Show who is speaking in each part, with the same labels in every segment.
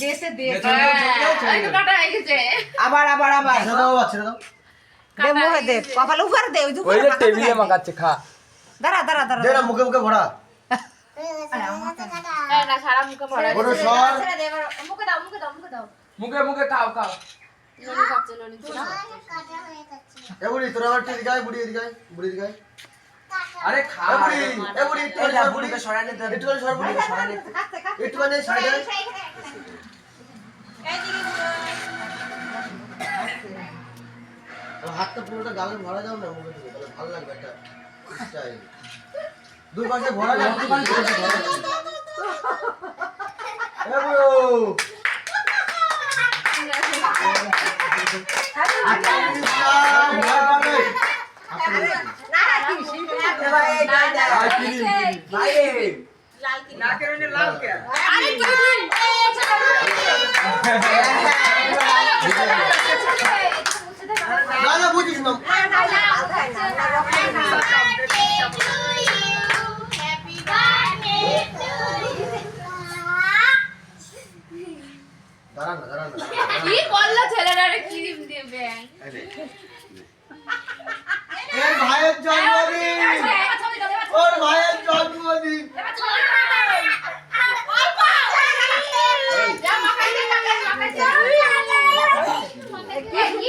Speaker 1: দেশে দে
Speaker 2: দে, চলে যাও, চলে যাও, চলে
Speaker 3: এই তো
Speaker 2: যাও।
Speaker 3: কাটা হয়ে
Speaker 1: আবার আবার আবার। দে মুখে দে কপাল উপরে দে ওই উপরে
Speaker 4: টেবিলে মাখাচ্ছে খা।
Speaker 1: দাঁড়া দাঁড়া দাঁড়া
Speaker 2: দে মুখে মুখে ভরা।
Speaker 3: হ্যাঁ, না সারা মুখে ভরা।
Speaker 2: বড়
Speaker 3: গেছে।
Speaker 2: সর?
Speaker 3: ছেড়ে দে, এবার মুখে দাও মুখে দাও মুখে দাও।
Speaker 4: মুখে মুখে খাও খাও।
Speaker 3: ননি খাচ্ছে ননি ছিল
Speaker 2: এ বুড়ি তোর আবার টিকে গায় বুড়ি এদিকে বুড়ি এদিকে
Speaker 4: আরে খা।
Speaker 2: বুড়ি এ বুড়ি একটু সর বুড়ি।
Speaker 4: সরালে তো
Speaker 2: একটু সর বুড়ি
Speaker 1: কাটতে, কাটতে।
Speaker 2: একটু মানে সাইডে হাতটা পুরোটা গালে ভরা যাও না মুখে ভালো লাগবে একটা স্টাইল দুই পাশে ভরা যাও দুই পাশে ভরা যাও এ
Speaker 1: কি
Speaker 3: করল ছেলেরা রে? ক্রিম দেবে
Speaker 2: এর ভাইয়ের জন্মদিন। ওর ভাইয়ের জন্মদিন।
Speaker 1: কি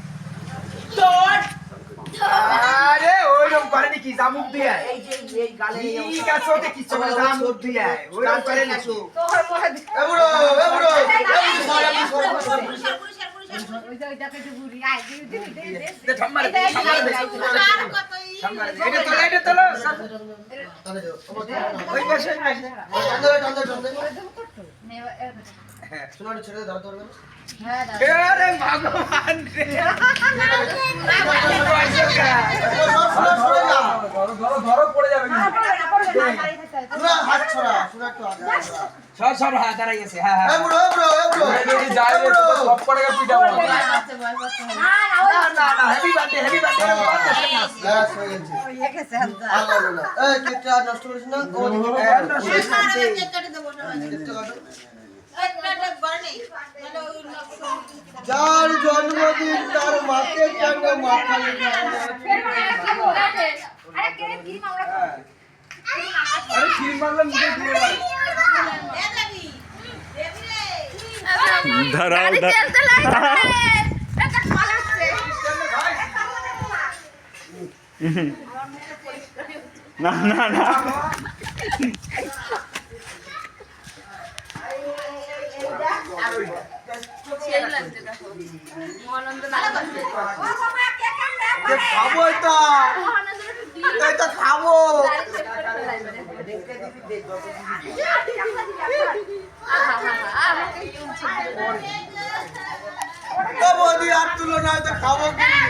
Speaker 2: না
Speaker 4: আরে ওইরকম করে নাকি জামুক দিয়ে
Speaker 1: এই যে, এই গালে
Speaker 4: ঠিক আছে ওতে কিচ্ছু করে জামুক দিয়ে ওইরকম করে নাকি
Speaker 1: তোর মুখে
Speaker 2: এ বুড়ো এ বুড়ো এ বুড়ি সর আপনি সর
Speaker 1: ওই।
Speaker 4: ওই পাশে
Speaker 2: দে শোনা ছেড়ে দে দাঁড়া তোর
Speaker 4: ভগবান রে
Speaker 2: সর সরে যা
Speaker 4: ধরো ধরো ধরো পড়ে যাবে
Speaker 1: আর পড়বে না, পড়বে না, দাঁড়িয়ে থাকতে হবে।
Speaker 2: শোনা হাত ছড়া শোনা একটু হাত ছড়া
Speaker 4: সব সব হাত দাঁড়াই গেছে হ্যাঁ
Speaker 2: এ
Speaker 4: হ্যাঁ
Speaker 2: বুড়ো এ বুড়ো এ বুড়ো
Speaker 4: যদি যায় রে তো সব পড়ে গেছে পিটাবো
Speaker 1: না, না, ওই
Speaker 4: না না না happy birthday happy birthday
Speaker 2: gas হয়ে গেছে
Speaker 1: ওই এঁকেছে, হালকা।
Speaker 2: আর লাগবে না এই কেকটা আর নষ্ট করিস না যার জন্মদিন তার মাকে কেন মাথা লেগে
Speaker 4: আরে খির মারলাম মুখে দিয়ে মার
Speaker 5: দাঁড়াও দাঁড়াও। না না না।
Speaker 4: খাব। এটা এটা খাব
Speaker 2: বৌদি আর তুলো না তো খাব কি?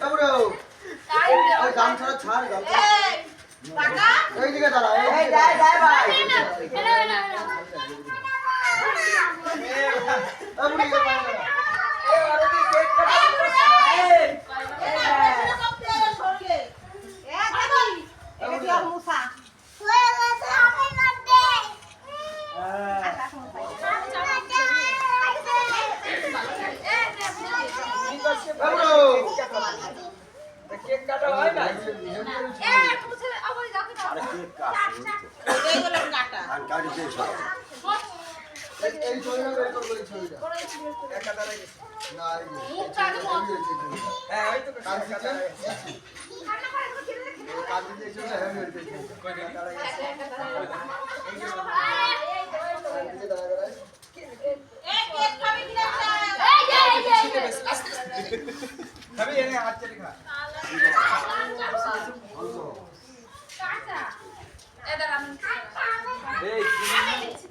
Speaker 2: তারপরে ওই ছাড় গামছা এই দিকে দাঁড়া এই
Speaker 1: এই,
Speaker 2: দিকে
Speaker 1: যায়, যায় ভাই।
Speaker 2: দাঁড়া। এই বুড়ি, এই দিকে দাঁড়া।
Speaker 1: এটা কি আর মুসা?
Speaker 2: এই বুড়ো।
Speaker 4: কেক কাটা হয় না
Speaker 3: এ, তুমি ছেলে, আবার যাকে
Speaker 1: এটাই হলো কাটা
Speaker 2: এই- এই ছবিটা বের করব, এই ছবিটা।
Speaker 4: একা দাঁড়ায় গেছে।
Speaker 2: না, এই যে,
Speaker 3: মুখ
Speaker 2: এই
Speaker 3: কাটবো।
Speaker 2: ছবিটা, এই ছবিটা।
Speaker 4: হ্যাঁ, ওই তো
Speaker 2: কার
Speaker 4: একা
Speaker 2: দিচ্ছে?
Speaker 4: দাঁড়ায় গেছে।
Speaker 2: এই কার দিচ্ছে, এই ছবিটা, হ্যাঁ, এই ছবিটা।
Speaker 4: একা দাঁড়ায় গেছে। এই যে বন্ধু।
Speaker 2: কার দিচ্ছে, দাঁড়ায়, দাঁড়ায়।
Speaker 1: এই কেক খাবি কিনা
Speaker 3: এই যে এই যে, এই যে
Speaker 4: আস্তে আস্তে। খাবি এনে হাত চেটে